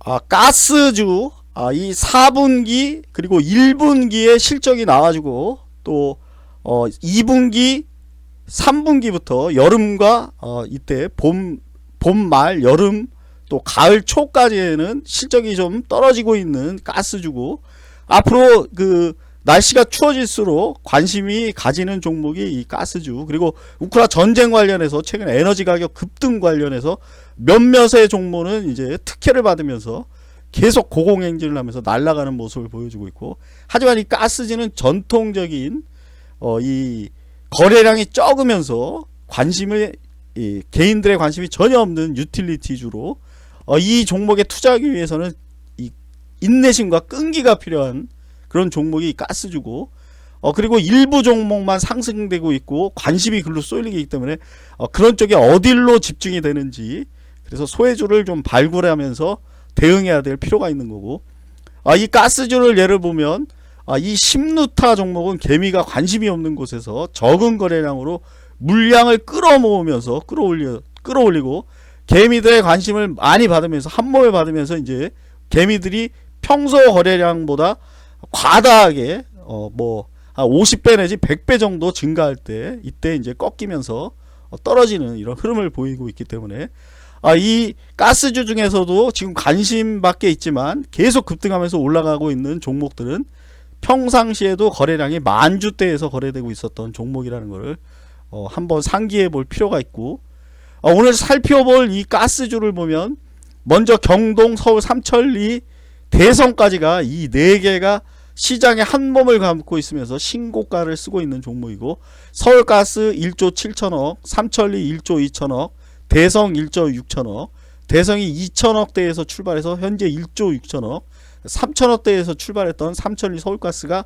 아, 가스주 아, 이 4분기 그리고 1분기의 실적이 나와주고 또 어, 2분기 3분기부터 여름과 어, 이때 봄 봄말 여름 또 가을 초까지에는 실적이 좀 떨어지고 있는 가스주고 앞으로 그 날씨가 추워질수록 관심이 가지는 종목이 이 가스주 그리고 우크라 전쟁 관련해서 최근 에너지 가격 급등 관련해서 몇몇의 종목은 이제 특혜를 받으면서 계속 고공행진을 하면서 날아가는 모습을 보여주고 있고 하지만 이 가스지는 전통적인 어 이 거래량이 적으면서 관심을 이 개인들의 관심이 전혀 없는 유틸리티주로 어 이 종목에 투자하기 위해서는 이 인내심과 끈기가 필요한 그런 종목이 가스 주고 어 그리고 일부 종목만 상승되고 있고 관심이 글로 쏠리기 때문에 어 그런 쪽에 어딜로 집중이 되는지 그래서 소외주를 좀 발굴하면서 대응해야 될 필요가 있는 거고 아, 이 가스주를 예를 보면 아, 이 심루타 종목은 개미가 관심이 없는 곳에서 적은 거래량으로 물량을 끌어모으면서 끌어올려 끌어올리고 개미들의 관심을 많이 받으면서 한몸에 받으면서 이제 개미들이 평소 거래량보다 과다하게 어 뭐 한 50배 내지 100배 정도 증가할 때 이때 이제 꺾이면서 어, 떨어지는 이런 흐름을 보이고 있기 때문에. 아, 이 가스주 중에서도 지금 관심 밖에 있지만 계속 급등하면서 올라가고 있는 종목들은 평상시에도 거래량이 만 주대에서 거래되고 있었던 종목이라는 것을 어, 한번 상기해 볼 필요가 있고 어, 오늘 살펴볼 이 가스주를 보면 먼저 경동, 서울, 삼천리, 대성까지가 이 네 개가 시장에 한 몸을 감고 있으면서 신고가를 쓰고 있는 종목이고 서울가스 1조 7천억, 삼천리 1조 2천억, 대성 1조 6천억, 대성이 2천억대에서 출발해서 현재 1조 6천억, 3천억대에서 출발했던 삼천리 서울가스가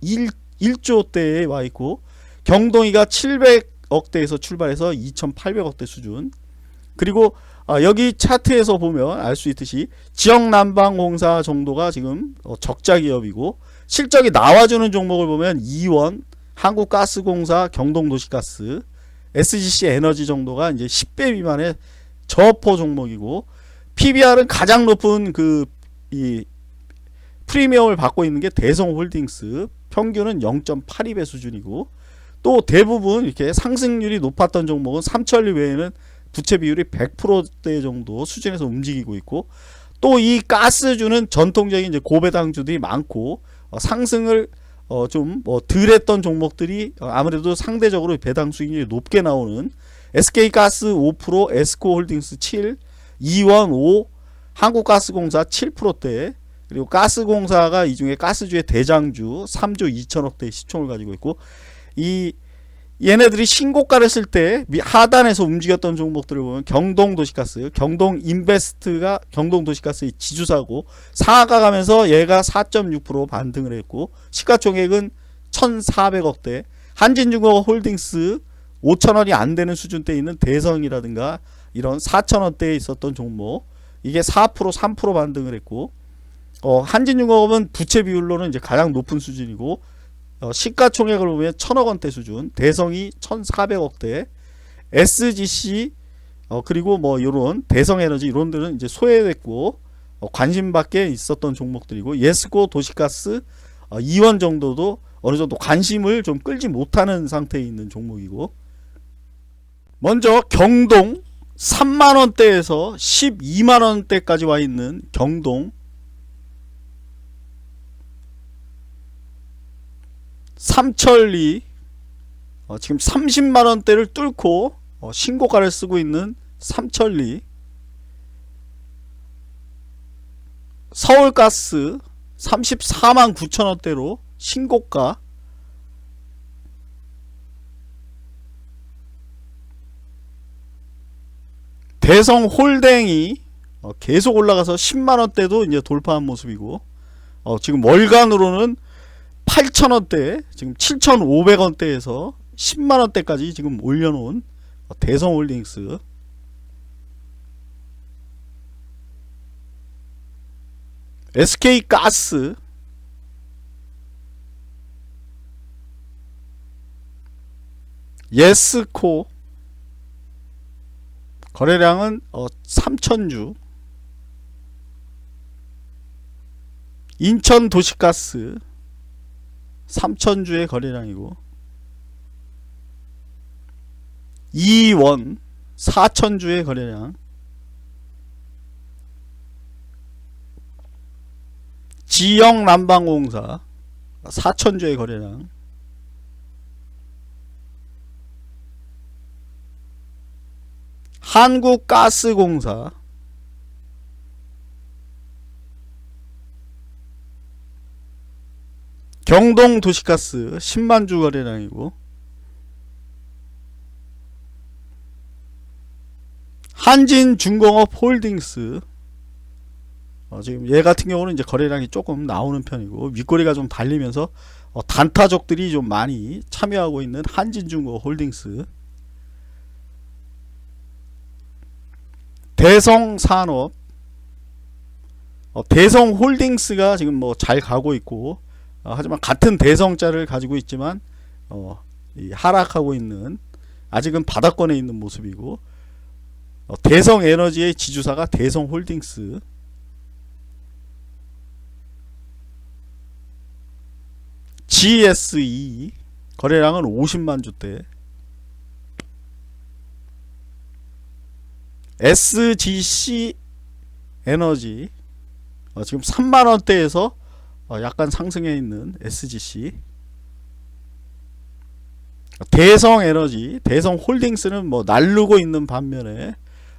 1, 1조대에 와 있고 경동이가 700억대에서 출발해서 2,800억대 수준. 그리고 아, 여기 차트에서 보면 알 수 있듯이 지역 난방공사 정도가 지금 어, 적자 기업이고 실적이 나와주는 종목을 보면 이원, 한국가스공사, 경동도시가스, SGC 에너지 정도가 이제 10배 미만의 저포 종목이고 PBR은 가장 높은 그 이 프리미엄을 받고 있는 게 대성홀딩스 평균은 0.82배 수준이고 또 대부분 이렇게 상승률이 높았던 종목은 삼천리 외에는 부채 비율이 100%대 정도 수준에서 움직이고 있고 또 이 가스주는 전통적인 이제 고배당주들이 많고 어, 상승을 어좀뭐 덜했던 종목들이 어 아무래도 상대적으로 배당 수익률이 높게 나오는 SK가스 5%, 에스코홀딩스 7, 이원 5, 한국가스공사 7%대 그리고 가스공사가 이 중에 가스주의 대장주 3조 2천억대 시총을 가지고 있고 이 얘네들이 신고가를 쓸 때 하단에서 움직였던 종목들을 보면 경동 도시가스, 경동 인베스트가 경동 도시가스의 지주사고 상하가 가면서 얘가 4.6% 반등을 했고 시가총액은 1,400억대, 한진중공업 홀딩스 5천원이 안 되는 수준대에 있는 대성이라든가 이런 4천원대에 있었던 종목 이게 4% 3% 반등을 했고 어, 한진중공업은 부채 비율로는 이제 가장 높은 수준이고 어, 시가총액을 보면 천억 원대 수준, 대성이 1,400억대, SGC 어, 그리고 뭐 이런 대성에너지 이런 데는 이제 소외됐고 어, 관심 밖에 있었던 종목들이고 예스코 도시가스 어, 이원 정도도 어느 정도 관심을 좀 끌지 못하는 상태에 있는 종목이고. 먼저 경동 3만 원대에서 12만 원대까지 와 있는 경동 삼천리 어, 지금 30만 원대를 뚫고 어, 신고가를 쓰고 있는 삼천리. 서울가스 34만 9천 원대로 신고가. 대성 홀댕이 어, 계속 올라가서 10만 원대도 이제 돌파한 모습이고 어, 지금 월간으로는 8,000원대, 지금 7,500원대에서 10만원대까지 지금 올려놓은 대성홀딩스. SK가스. 예스코. 거래량은 어, 3천주 인천 도시가스 3천주의 거래량이고 이원 4천주의 거래량 지역 난방공사 4천주의 거래량 한국가스공사 경동 도시가스 10만 주 거래량이고 한진 중공업 홀딩스. 어, 지금 얘 같은 경우는 이제 거래량이 조금 나오는 편이고 윗꼬리가 좀 달리면서 어, 단타족들이 좀 많이 참여하고 있는 한진중공업 홀딩스. 대성산업. 어, 대성홀딩스가 지금 뭐 잘 가고 있고 어, 하지만 같은 대성자를 가지고 있지만 어, 이 하락하고 있는 아직은 바닥권에 있는 모습이고 어, 대성 에너지의 지주사가 대성 홀딩스. GSE 거래량은 50만 주대. SGC 에너지 어, 지금 3만 원대에서 어, 약간 상승해 있는 SGC 대성 에너지, 대성 홀딩스는 뭐 날르고 있는 반면에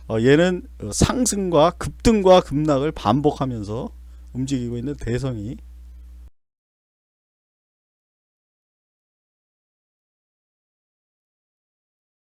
어, 얘는 어, 상승과 급등과 급락을 반복하면서 움직이고 있는 대성이